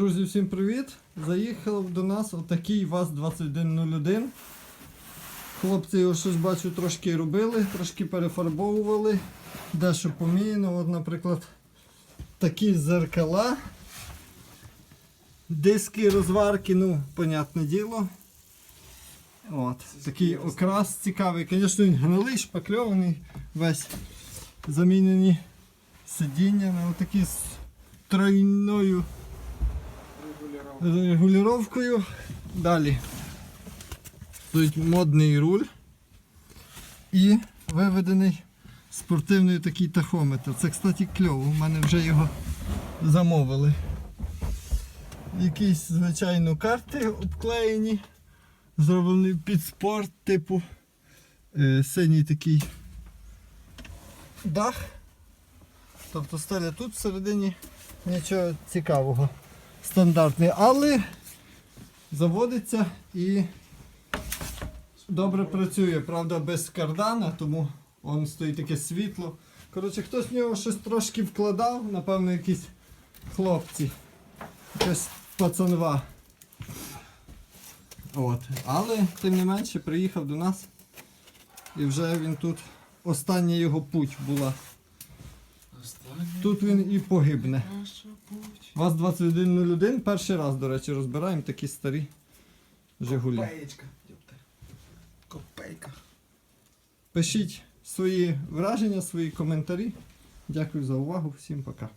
Друзі, всім привіт! Заїхав до нас отакий ВАЗ-2101. Хлопці його щось бачу трошки робили, трошки перефарбовували, дещо поміяно. От, наприклад, такі зеркала, диски розварки, ну, понятне діло. От, такий окрас цікавий. Звісно, він гнилий, шпакльований, весь замінені сидіння на отакі з тройною регулювання. Далі стоїть модний руль і виведений спортивний такий тахометр. Це, кстати, кльово. У мене вже його замовили. Якісь, звичайно, карти обклеєні, зроблені під спорт, типу е, синій такий дах. Тобто стеля тут всередині нічого цікавого. Стандартний, але заводиться і добре працює, правда, без кардана, тому он стоїть таке світло. Коротше, хтось в нього щось трошки вкладав, напевно, якісь хлопці. Якась пацанва. От. Але тим не менше приїхав до нас і вже він тут остання його путь була. Тут він і погибне. ВАЗ 2101 перший раз, до речі, розбираємо такі старі Жигулі. Копеечка, ёпта. Копейка. Пишіть свої враження, свої коментарі. Дякую за увагу. Всім пока.